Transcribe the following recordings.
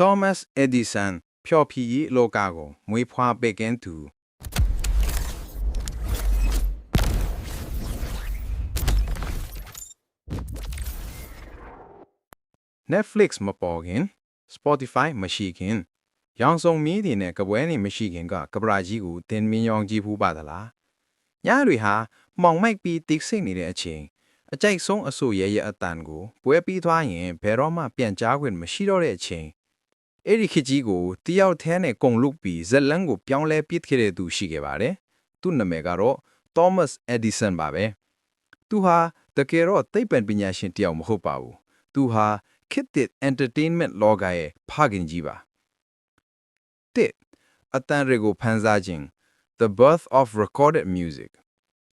Thomas Edison ဖျော်ဖြေရေးလောကကိုမွေးဖွားပေးကင်းသူ Netflix မပေါ်ခင် Spotify မရှိခင်ရောင်စုံမီးတွေနဲ့ကပွဲနေမရှိခင်ကကပရာကြီးကိုတင်မင်းရောင်ကြည့်ဖူးပါသလားညတွေဟာမှောင်မိုက်ပြီးတိတ်ဆိတ်နေတဲ့အချိန်အကြိုက်ဆုံးအဆူရဲရဲအတန်ကိုပွဲပြီးသွားရင်ဘယ်တော့မှပြန်ကြားခွင့်မရှိတော့တဲ့အချိန် အဲ့ဒီခေတ်ကြီးကိုတယောက်ထဲနဲ့ကုံလုပြီးဇက်လန်းကိုပြောင်းလဲပစ်ခဲ့တဲ့သူရှိခဲ့ပါတယ်သူ့နာမည်ကတော့ Thomas Edison ပါပဲသူဟာတကယ်တော့သိပ္ပံပညာရှင်တယောက်မဟုတ်ပါဘူးသူဟာ Kid It Entertainment လောကရဲ့ဖခင်ကြီးပါတစ်အတန်တွေကိုဖန်ဆားခြင်း The Birth of Recorded Music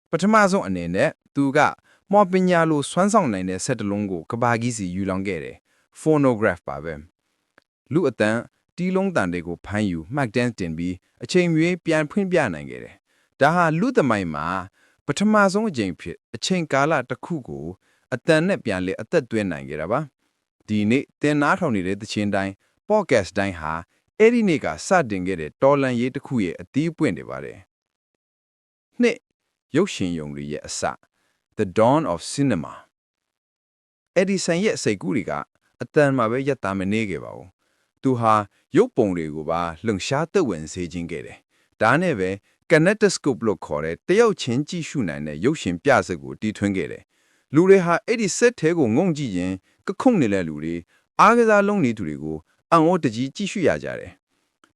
ပထမဆုံးအနေနဲ့သူကမော်ပညာလိုစွမ်းဆောင်နိုင်တဲ့စက်တလုံးကိုကဘာကြီးစီယူလောင်ခဲ့တယ် phonograph ပါပဲ လူအတန်တီးလုံးတန်တွေကိုဖမ်းယူမှတ်တမ်းတင်ပြီးအချိန်မရွေးပြန်ဖွင့်ပြနိုင်ခဲ့တယ်ဒါဟာလူသမိုင်းမှာပထမဆုံးအကြိမ်ဖြစ်အချိန်ကာလတစ်ခုကိုအတန်နဲ့ပြန်လေအသက်သွင်းနိုင်ခဲ့တာပါဒီနေ့တင်နာထောင်နေတဲ့သချင်းတိုင်း podcast တိုင်းဟာအဲ့ဒီနေ့ကစတင်ခဲ့တဲ့တော်လန်ရေးတစ်ခုရဲ့အသီးပွင့်နေပါတယ်နှစ်ရုပ်ရှင်ယုံတွေရဲ့အစ The Dawn of Cinema အဲ့ဒီဆန်ရဲ့စိတ်ကူးတွေကအတန်မှာပဲရက်သားမနေခဲ့ပါဘူး သူဟာရုပ်ပုံတွေကိုပါလှုံရှားသက်ဝင်စေခြင်းခဲ့တယ်ဒါနဲ့ပဲ kinetoscope လို့ခေါ်တဲ့တယောက်ချင်းကြည့်ရှုနိုင်တဲ့ရုပ်ရှင်ပြစက်ကိုတီထွင်ခဲ့တယ်လူတွေဟာအဲ့ဒီစက်ထဲကိုငုံကြည့်ရင်ကခုန်နေတဲ့လူတွေအားကစားလုံးနေသူတွေကိုအံ့ဩတကြီးကြည့်ရှုရကြတယ်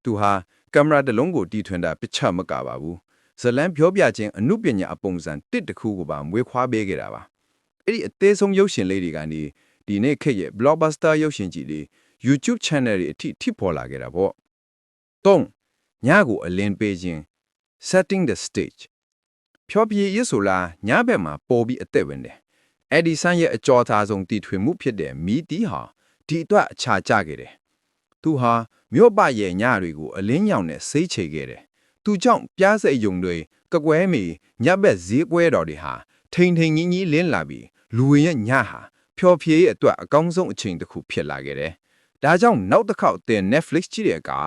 သူဟာကင်မရာတစ်လုံးကိုတီထွင်တာပြစ်ချမကပါဘူးဇလန်ပြောပြခြင်းအမှုပညာအပုံစံတစ်တစ်ခုကိုပါမွေးခွားပေးခဲ့တာပါအဲ့ဒီအသေးဆုံးရုပ်ရှင်လေးတွေကနေဒီနေ့ခေတ်ရဲ့ blockbuster ရုပ်ရှင်ကြီးတွေ YouTube channel တွေအထိထိပေါ်လာခဲ့တာပေါ့၃ညကိုအလင်းပေးခြင်း setting the stage ဖြောပြည့်ရဆိုလားညဘက်မှာပေါ်ပြီးအသက်ဝင်တယ်အဲ့ဒီဆန်းရဲ့အကြောသားဆုံးတည်ထွင်မှုဖြစ်တဲ့မီတီဟာဒီအတွက်အခြားကြခဲ့တယ်သူဟာမြို့ပရဲ့ညတွေကိုအလင်းရောင်နဲ့စိတ်ချခဲ့တယ်သူကြောင့်ပြားစိတ်ယုံတွေကကွဲမီညဘက်ဈေးကွဲတော်တွေဟာထိန်ထိန်ကြီးကြီးလင်းလာပြီးလူဝင်ရဲ့ညဟာဖျော်ဖြေရဲ့အတွက်အကောင်းဆုံးအချိန်တစ်ခုဖြစ်လာခဲ့တယ် ဒါကြောင့်နောက်တစ်ခေါက်တင် Netflix ကြည့်တဲ့အခါ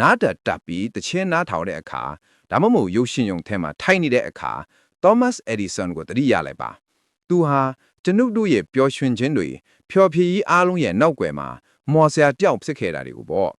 နားတက်တပ်ပြီးတချင်းနားထောင်တဲ့အခါဒါမှမဟုတ်ရုပ်ရှင်ရုံထဲမှာထိုင်နေတဲ့အခါ Thomas Edison ကိုတတိရလိုက်ပါသူဟာကျွန်ုပ်တို့ရဲ့ပျော်ရွှင်ခြင်းတွေဖျော်ဖြေရေးအားလုံးရဲ့နောက်ွယ်မှာမော်ဆရာတယောက်ဖြစ်ခဲ့တာတွေကိုပေါ့